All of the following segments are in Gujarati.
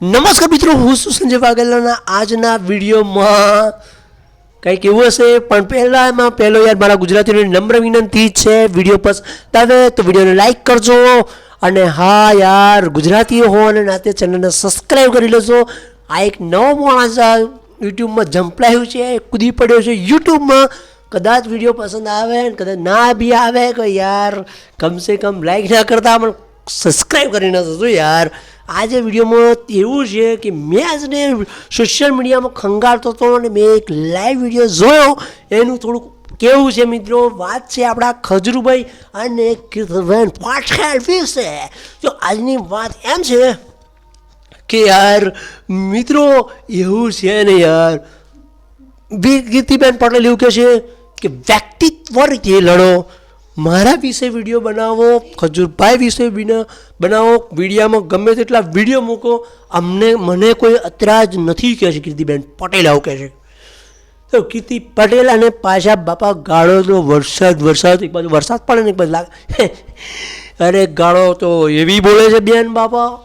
નમસ્કાર મિત્રો, હું છું સંજય વાઘેલાના. આજના વિડીયોમાં કંઈક એવું હશે, પણ પહેલાં એમાં પહેલો યાર મારા ગુજરાતીની નમ્ર વિનંતી છે વીડિયો પસંદ. આવે તો વિડીયોને લાઈક કરજો. અને હા યાર ગુજરાતી હો અને નાતે ચેનલને સબસ્ક્રાઈબ કરી લેજો. આ એક નવો માણસ યુટ્યુબમાં જંપલાયું છે, કૂદી પડ્યો છે યુટ્યુબમાં. કદાચ વીડિયો પસંદ આવે કદાચ ના બી આવે, કે યાર, કમસે કમ લાઈક ના કરતા, પણ સબસ્ક્રાઈબ કરીને જજો યાર. આજે વિડીયોમાં એવું છે કે મેં આજને સોશિયલ મીડિયામાં ખંગાળતો હતો અને મેં એક લાઈવ વીડિયો જોયો. એનું થોડુંક કેવું છે મિત્રો? વાત છે આપણા ખજરુભાઈ અને કીર્તનભાઈ પાઠેલ વિશે. તો આજની વાત એમ છે કે યાર, મિત્રો, એવું છે ને યાર. બી કીર્તિબેન પટેલ એવું કહે છે કે વ્યક્તિત્વ રીતે લડો. મારા વિશે વીડિયો બનાવો, ખજૂરભાઈ વિશે બિના બનાવો, વિડીયામાં ગમે તેટલા વીડિયો મૂકો, અમને, મને કોઈ અત્રાજ નથી કહે છે કીર્તિબેન, પટેલ આવું કહે છે. તો કીર્તિ પટેલ અને પાછા બાપા ગાળો તો વરસાદ વરસાદ, એક બાજુ વરસાદ પડે ને એક બાજુ લાગે. અરે ગાળો તો એવી બોલે છે બેન બાપા.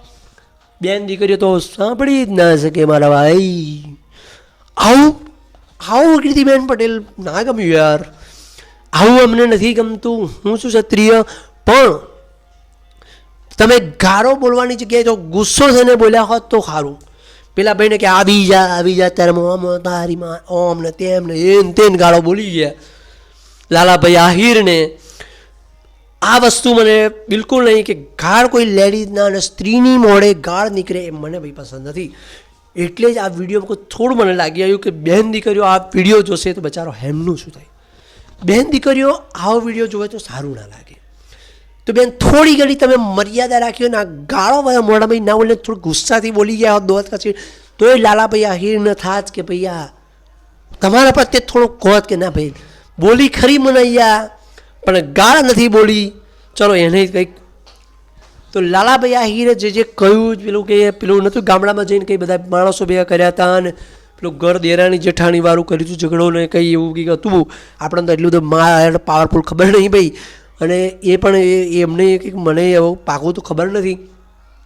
બેન દીકરીઓ તો સાંભળી જ ના શકે મારા ભાઈ. આવું આવું કીર્તિબેન પટેલ ના ગમ્યું યાર. આવું અમને નથી ગમતું. હું શું ક્ષત્રિય. પણ તમે ગારો બોલવાની જગ્યાએ જો ગુસ્સો થઈને બોલ્યા હોત તો સારું. પેલા ભાઈને કે, આવી જા આવી જા ત્યારે ઓમ તારી માં ઓમ ને તેમ ને એન તેન ગાળો બોલી ગયા. લાલાભાઈ આહિરને આ વસ્તુ મને બિલકુલ નહીં કે ગાળ કોઈ લેડીઝના અને સ્ત્રીની મોડે ગાળ નીકળે એ મને ભાઈ પસંદ નથી. એટલે જ આ વીડિયો થોડું મને લાગી આવ્યું કે બહેન દીકરીઓ આ વીડિયો જોશે તો બચારો હેમનું શું થાય? બેન દીકરીઓ, આવો વીડિયો જોવે તો સારું ના લાગે. તો બેન, થોડી ઘણી તમે મર્યાદા રાખી હોય ને આ ગાળો મોઢાભાઈ ના બોલે થોડું ગુસ્સાથી બોલી ગયા હોત દોત પછી તો એ લાલાભાઈ આહિર ન થાત કે ભાઈ આ તમારા પ્રત્યે થોડું કહત કે ના ભાઈ, બોલી ખરી મનૈયા, પણ ગાળ નથી બોલી. ચલો એને કંઈક. તો લાલાભાઈ આહિરે જે જે કહ્યું પેલું કે, પેલું નહોતું ગામડામાં જઈને કંઈ બધા માણસો ભેગા કર્યા હતા અને પેલું ઘર દેરાણી જેઠાણી વાળું કર્યું હતું ઝઘડો ને કંઈ એવું કંઈક હતું? આપણને તો એટલું બધું મા પાવરફુલ ખબર નહીં ભાઈ. અને એ પણ એ એમને કંઈક મને એવો પાકું તો ખબર નથી.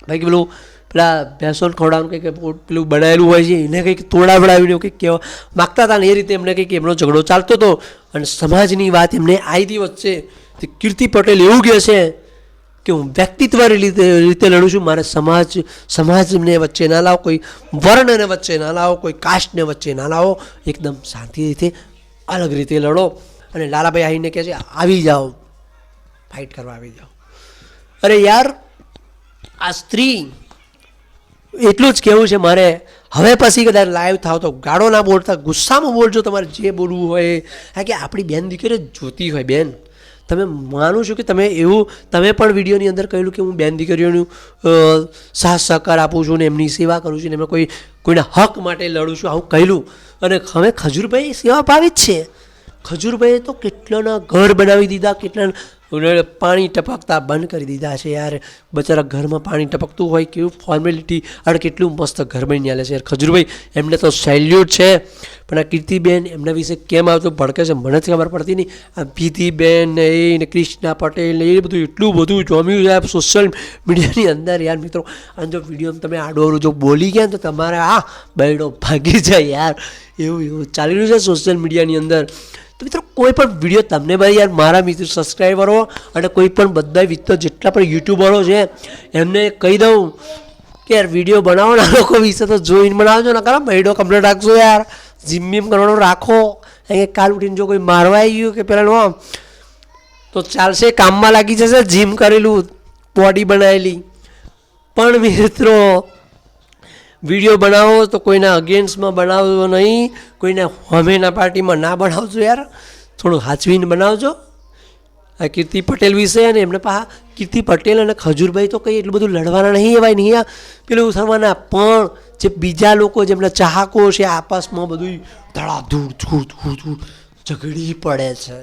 ભાઈ કે પેલું પેલા ભેંસોને ખવડાવવાનું કંઈક પેલું બનાવેલું હોય છે, એને કંઈક તોડાવડાવીને કંઈક કહેવા માગતા હતા ને એ રીતે એમને કંઈક એમનો ઝઘડો ચાલતો હતો. અને સમાજની વાત એમને આવી હતી વચ્ચે. તે કીર્તિ પટેલ એવું કહે છે કે હું વ્યક્તિત્વ રીતે રીતે લડું છું. મારે સમાજ, સમાજને વચ્ચે ના લાવો. કોઈ વર્ણને વચ્ચે ના લાવો. કોઈ કાસ્ટને વચ્ચે ના લાવો. એકદમ શાંતિ રીતે અલગ રીતે લડો. અને લાલાભાઈ આવીને કહે છે, આવી જાઓ. ફાઇટ કરવા આવી જાઓ. અરે યાર, આ સ્ત્રી એટલું જ કહેવું છે મારે. હવે પછી કદાચ લાઈવ થાવ તો ગાળો ના બોલતા, ગુસ્સામાં બોલજો તમારે જે બોલવું હોય. હા કે આપણી બેન દીકરીઓ જોતી હોય, બેન. તમે માનું છું કે તમે એવું, તમે પણ વિડીયોની અંદર કહેલું કે હું બેન દીકરીઓનું સાથ સહકાર આપું છું ને એમની સેવા કરું છું ને એમાં કોઈ, કોઈના હક માટે લડું છું, આવું કહ્યું અને હવે ખજૂરભાઈ સેવા પાવી જ છે. ખજૂરભાઈએ તો કેટલાના ઘર બનાવી દીધા, કેટલા પાણી ટપકતા બંધ કરી દીધા છે યાર. બચારા ઘરમાં પાણી ટપકતું હોય કેવું ફોર્મેલિટી અને કેટલું મસ્ત ઘર બની આલે છે યાર. ખજુરભાઈ, એમને તો સેલ્યુટ છે. પણ આ કીર્તિબેન એમના વિશે કેમ આવતું ભડકે છે મને જ ખબર પડતી નહીં. આ ભીતિબેન ને એ ને ક્રિષ્ના પટેલ ને એ બધું એટલું બધું જોમ્યું છે સોશિયલ મીડિયાની અંદર યાર મિત્રો. અને જો વીડિયો તમે આડોરું જો બોલી ગયા તો તમારે, આ બૈડો ભાગી જાય યાર. એવું એવું ચાલી રહ્યું છે સોશિયલ મીડિયાની અંદર. તો મિત્રો, કોઈ પણ વીડિયો તમને ભાઈ યાર મારા મિત્રો સબસ્ક્રાઈબરો અને કોઈ પણ બધા મિત્રો જેટલા પણ યુટ્યુબરો છે, એમને કહી દઉં કે યાર વીડિયો બનાવવાના લોકો વિશે તો જોઈને બનાવજો ને કારણ બૈડો કમ્પ્લેટ રાખજો યાર. જીમ બીમ કરવાનું રાખો. કે કાલ ઉઠીને જો કોઈ મારવા આવી ગયું કે પેલા આમ, તો ચાલશે, કામમાં લાગી જશે જીમ કરેલું બોડી બનાવેલી પણ મિત્રો વીડિયો બનાવો તો કોઈના અગેન્સ્ટમાં બનાવજો નહીં, કોઈને હોમેના પાર્ટીમાં ના બનાવજો યાર. થોડું હાચવીને બનાવજો. આ કીર્તિ પટેલ વિશે અને એમને પા, કીર્તિ પટેલ અને ખજૂરભાઈ તો કંઈ એટલું બધું લડવાના નહીં એવાય નહીં પેલું થવાના પણ જે બીજા લોકો જેમના ચાહકો છે આપસમાં બધું ધડાધૂળ ધૂળ ધૂળ ધૂળ ઝઘડી પડે છે.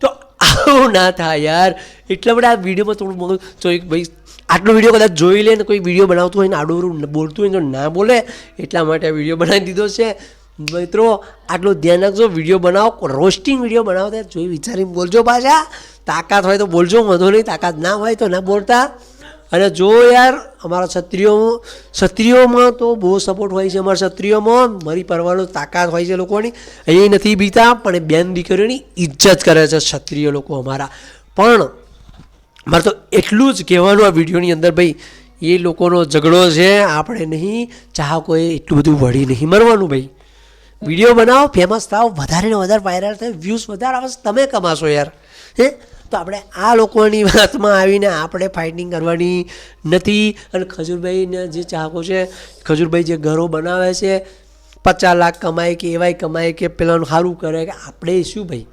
તો આવું ના થાય યાર. એટલા બધા આ વિડીયોમાં થોડું મગજ તો એક ભાઈ આટલો વીડિયો કદાચ જોઈ લે ને કોઈ વીડિયો બનાવતું હોય ને આડોરું બોલતું હોય તો ના બોલે, એટલા માટે વીડિયો બનાવી દીધો છે. મિત્રો, આટલું ધ્યાન રાખજો, વીડિયો બનાવો રોસ્ટિંગ વીડિયો બનાવો, ત્યારે જોઈ વિચારીને બોલજો પાછા. તાકાત હોય તો બોલજો, વાંધો નહીં, તાકાત ના હોય તો ના બોલતા. અને જો યાર, અમારા ક્ષત્રિયો, ક્ષત્રિયોમાં તો બહુ સપોર્ટ હોય છે અમારા ક્ષત્રિયોમાં. મારી પરવાનો તાકાત હોય છે લોકોની. એ નથી બીતા, પણ બેન દીકરીઓની ઇજ્જત કરે છે ક્ષત્રિય લોકો અમારા. પણ મારે તો એટલું જ કહેવાનું આ વિડીયોની અંદર ભાઈ, એ લોકોનો ઝઘડો છે, આપણે નહીં, ચાહકોએ એટલું બધું વળી નહીં મરવાનું ભાઈ. વીડિયો બનાવો ફેમસ થાવ વધારે ને વધારે વાયરલ થાય વ્યૂઝ વધારે આવે તમે કમાશો યાર. હે? તો આપણે આ લોકોની વાતમાં આવીને આપણે ફાઇટિંગ કરવાની નથી. અને ખજૂરભાઈને જે ચાહકો છે, ખજૂરભાઈ જે ઘરો બનાવે છે, પચાસ લાખ કમાય કે એવાય કમાય કે પેલાનું સારું કરે કે આપણે શું ભાઈ?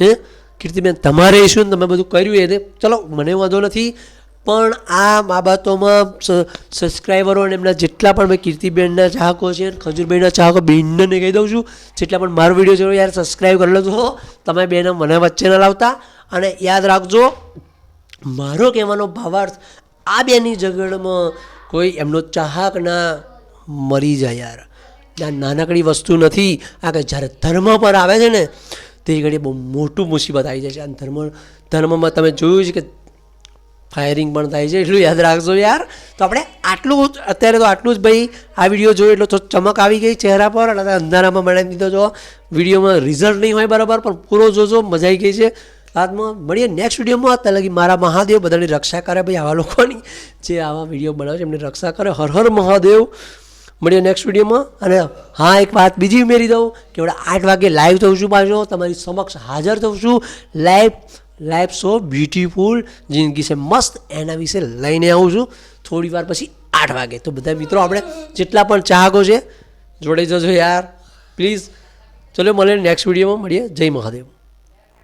હે? કીર્તિબેન તમારે શું તમે બધું કર્યું એને? ચલો, મને વાંધો નથી, પણ આ બાબતોમાં સબસ્ક્રાઈબરો અને એમના જેટલા પણ મેં કીર્તિબેનના ચાહકો છે ખજૂરબેનના ચાહકો, બેનને કહી દઉં છું, જેટલા પણ મારો વીડિયો જોયો યાર સબસ્ક્રાઈબ કરી લેજો તમે બેને મને વચ્ચે ન લાવતા. અને યાદ રાખજો, મારો કહેવાનો ભાવાર્થ, આ બેની ઝઘડમાં કોઈ એમનો ચાહક ના મરી જાય યાર. આ નાનકડી વસ્તુ નથી, આ કે જ્યારે ધર્મ પર આવે છે ને તે ઘડી બહુ મોટું મુસીબત આવી જાય છે. અને ધર્મ ધર્મમાં તમે જોયું છે કે ફાયરિંગ પણ થાય છે, એટલું યાદ રાખજો યાર. તો આપણે આટલું અત્યારે તો આટલું જ ભાઈ આ વીડિયો જોયો એટલો તો ચમક આવી ગઈ ચહેરા પર અને અંધારામાં બનાવી દીધો જો વિડીયોમાં રિઝલ્ટ નહીં હોય બરાબર, પણ પૂરો જોજો, મજા આવી ગઈ છે. રાતમાં મળીએ નેક્સ્ટ વિડીયોમાં ત્યાં લગી મારા મહાદેવ બધાની રક્ષા કરે ભાઈ આવા લોકોની. જે આવા વીડિયો બનાવે છે, એમની રક્ષા કરે. હર હર મહાદેવ. મળીએ નેક્સ્ટ વિડીયોમાં અને હા, એક વાત બીજી ઉમેરી દઉં કે હવે આઠ વાગે લાઈવ થઉં છું પાછો. તમારી સમક્ષ હાજર થઉં છું. લાઈવ લાઈફ સો બ્યુટીફુલ જિંદગી છે મસ્ત. એના વિશે લઈને આવું છું. થોડી વાર પછી આઠ વાગે. તો બધા મિત્રો, આપણે જેટલા પણ ચાહકો છે, જોડે જજો યાર. પ્લીઝ ચલો મળે નેક્સ્ટ વિડીયોમાં મળીએ. જય મહાદેવ.